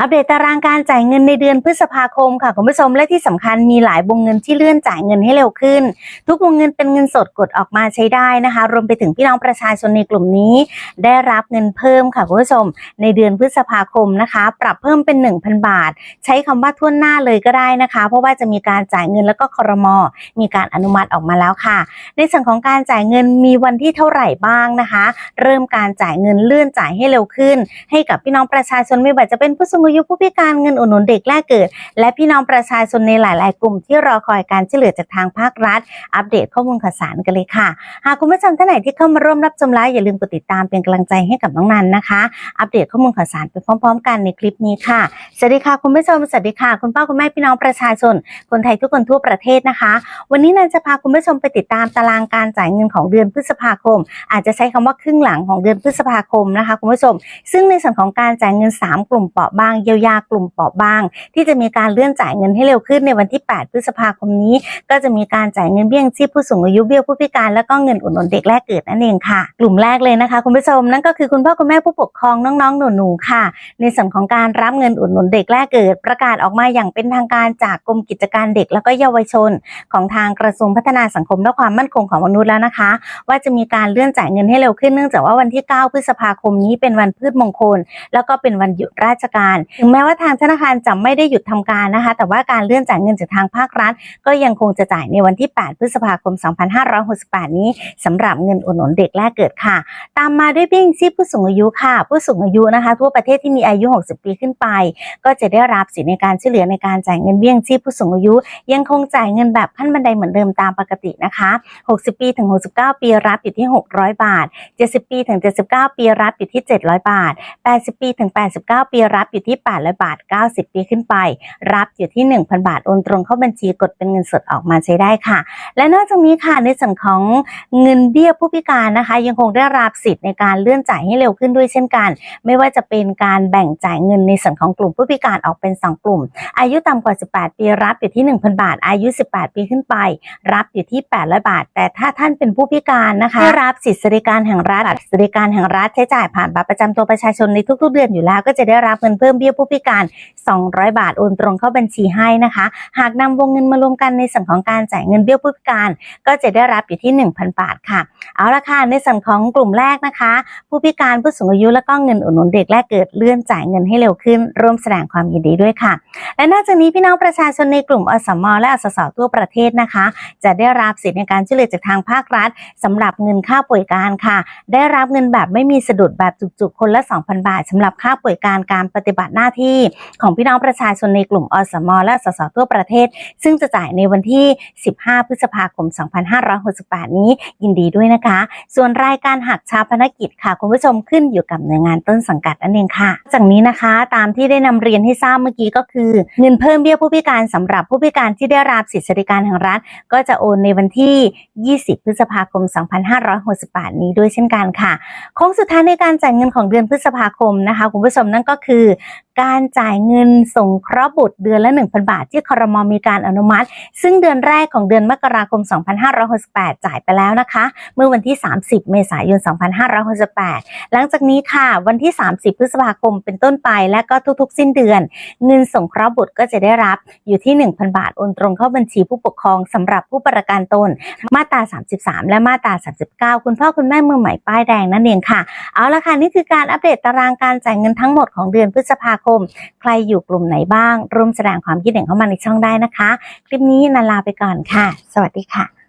อัปเดตตารางการจ่ายเงินในเดือนพฤษภาคมค่ะคุณผู้ชมและที่สำคัญมีหลายวงเงินที่เลื่อนจ่ายเงินให้เร็วขึ้น ทุกวงเงินเป็นเงินสดกดออกมาใช้ได้นะคะ รวมไปถึงพี่น้องประชาชนในกลุ่มนี้ ได้รับเงินเพิ่มค่ะคุณผู้ชม ในเดือนพฤษภาคมนะคะ ปรับเพิ่มเป็น 1,000 บาท ใช้คำว่าทั่วหน้าเลยก็ได้นะคะ เพราะว่าจะมีการจ่ายเงินแล้วก็คอรมอมีการอนุมัติออกมาแล้วค่ะ ในส่วนของการจ่ายเงินมีวันที่เท่าไหร่บ้างนะคะ เริ่มการจ่ายเงินเลื่อนจ่ายให้เร็วขึ้น ให้กับพี่น้องประชาชนไม่ว่าจะเป็นผู้สูงอายุผู้พิการเงินอุดหนุนเด็กแรกเกิด และพี่น้องประชาชนในหลาย ๆ กลุ่มที่รอคอยการช่วยเหลือจากทางภาครัฐ อัปเดตข้อมูลข่าวสารกันเลยค่ะ หากคุณผู้ชมท่านไหนที่เข้ามาร่วมรับชมไลฟ์อย่าลืมกดติดตามเป็นกำลังใจให้กับน้องนันนะคะ อัปเดตข้อมูลข่าวสารไปพร้อม ๆ กันในคลิปนี้ค่ะสวัสดีค่ะคุณผู้ชมสวัสดีค่ะคุณป้าคุณแม่พี่น้องประชาชน คนไทยทุกคนทั่วประเทศนะคะ วันนี้นันจะพาคุณผู้ชมไปติดตามตารางการจ่ายเงินของเดือนพฤษภาคม อาจจะใช้คำว่าครึ่งหลังของเดือนพฤษภาคมนะคะคุณผู้ชม ซึ่งในส่วนของการจ่ายเงิน 3 กลุ่มเปราะบางเยียวยากลุ่มเปราะบาง ที่จะมีการเลื่อนจ่ายเงินให้เร็วขึ้นในวันที่ 8 พฤษภาคมนี้ ก็จะมีการจ่ายเงินเบี้ยงชีพผู้สูงอายุเบี้ยผู้พิการแล้วก็เงินอุดหนุนเด็กแรกเกิดนั่นเองค่ะ กลุ่มแรกเลยนะคะคุณผู้ชมนั่นก็คือคุณพ่อคุณแม่ผู้ปกครองน้องๆหนูๆค่ะ ในส่วนของการรับเงินอุดหนุนเด็กแรกเกิด ประกาศออกมาอย่างเป็นทางการจากกรมกิจการเด็กแล้วก็เยาวชน ของทางกระทรวงพัฒนาสังคมและความมั่นคงของมนุษย์แล้วนะคะ ว่าจะมีการเลื่อนจ่ายเงินให้เร็วขึ้นเนื่องจากว่าวันที่ 9 พฤษภาคมนี้เป็นวันพืชมงคล แล้วก็เป็นวันหยุดราชการถึงแม้ว่าทางธนาคารจะไม่ได้หยุดทำการนะคะ แต่ว่าการเลื่อนจ่ายเงินจากทางภาครัฐ ก็ยังคงจะจ่ายในวันที่ 8 พฤษภาคม 2568 นี้สำหรับเงินอุดหนุนเด็กแรกเกิดค่ะ ตามมาด้วยเบี้ยยังชีพผู้สูงอายุค่ะ ผู้สูงอายุนะคะ ทั่วประเทศที่มีอายุ 60 ปีขึ้นไป ก็จะได้รับสิทธิในการช่วยเหลือในการจ่ายเงินเบี้ยยังชีพผู้สูงอายุ ยังคงจ่ายเงินแบบขั้นบันไดเหมือนเดิมตามปกตินะคะ 60 ปีถึง 69 ปีรับอยู่ที่ 600 บาท 70 ปีถึง 79 ปีรับอยู่ที่ 700 บาท 80 ปีถึง 89 ปีรับอยู่ที่800บาท 90 ปีขึ้นไป รับอยู่ที่ 1,000 บาท โอนตรงเข้าบัญชีกดเป็นเงินสดออกมาใช้ได้ค่ะ และนอกจากนี้ค่ะในส่วนของเงินเบี้ยผู้พิการนะคะ ยังคงได้รับสิทธิ์ในการเลื่อนจ่ายให้เร็วขึ้นด้วยเช่นกัน ไม่ว่าจะเป็นการแบ่งจ่ายเงินในส่วนของกลุ่มผู้พิการออกเป็น 2 กลุ่ม อายุต่ำกว่า 18 ปีรับอยู่ที่ 1,000 บาท อายุ 18 ปีขึ้นไป รับอยู่ที่ 800 บาท แต่ถ้าท่านเป็นผู้พิการนะคะได้รับสิทธิสวัสดิการแห่งรัฐบรสวัสดิการแห่งรัฐใช้จ่ายผ่านบัตรประจำตัวประชาชนในทุกๆเดือนอยู่แล้วก็จะได้รับเงินเพิ่มเบี้ยบี้ยผู้พิการ 200 บาทโอนตรงเข้าบัญชีให้นะคะ หากนำวงเงินมารวมกันในส่วนของการจ่ายเงินเบี้ยผู้พิการ ก็จะได้รับอยู่ที่ 1,000 บาทค่ะ เอาละค่ะในส่วนของกลุ่มแรกนะคะ ผู้พิการผู้สูงอายุแล้วก็เงินอุดหนุนเด็กแรกเกิดเลื่อนจ่ายเงินให้เร็วขึ้น ร่วมแสดงความยินดีด้วยค่ะ และนอกจากนี้พี่น้องประชาชนในกลุ่มอสมและอสสทั่วประเทศนะคะ จะได้รับสิทธิในการช่วยเหลือจากทางภาครัฐสำหรับเงินค่าป่วยการค่ะ ได้รับเงินแบบไม่มีสะดุดแบบจุกๆคนละ 2,000 บาทสำหรับค่าป่วยการการปฏิบัติหน้าที่ของพี่น้องประชาชนในกลุ่มอสมและสสทั่วประเทศ ซึ่งจะจ่ายในวันที่ 15 พฤษภาคม 2568 นี้ยินดีด้วยนะคะ ส่วนรายการหักชาพนกิจค่ะ คุณผู้ชมขึ้นอยู่กับหน่วยงานต้นสังกัดนั่นเองค่ะ จากนี้นะคะตามที่ได้นำเรียนให้ทราบเมื่อกี้ก็คือ เงินเพิ่มเบี้ยผู้พิการสำหรับผู้พิการที่ได้รับสิทธิสวัสดิการแห่งรัฐ ก็จะโอนในวันที่ 20 พฤษภาคม 2568 นี้ด้วยเช่นกันค่ะโค้งสุดท้ายในการจ่ายเงินของเดือนพฤษภาคมนะคะ คุณผู้ชมนั่นก็คือการจ่ายเงินสงเคราะห์บุตรเดือนละ 1,000 บาท ที่ครมมีการอนุมัติ ซึ่งเดือนแรกของเดือนมกราคม 2568 จ่ายไปแล้วนะคะ เมื่อวันที่ 30 เมษายน 2568 หลังจากนี้ค่ะ วันที่ 30 พฤษภาคมเป็นต้นไป และก็ทุกๆ สิ้นเดือน เงินสงเคราะห์บุตรก็จะได้รับอยู่ที่ 1,000 บาท โอนตรงเข้าบัญชีผู้ปกครองสำหรับผู้ประกันตน มาตรา 33 และมาตรา 39 คุณพ่อคุณแม่มือใหม่ป้ายแดงนั่นเองค่ะ เอาละค่ะนี่คือการอัปเดตตารางการจ่ายเงินทั้งหมดของเดือนพฤษภาาคม ใครอยู่กลุ่มไหนบ้าง ร่วมแสดงความคิดเห็นเข้ามาในช่องได้นะคะ คลิปนี้นาลาไปก่อนค่ะ สวัสดีค่ะ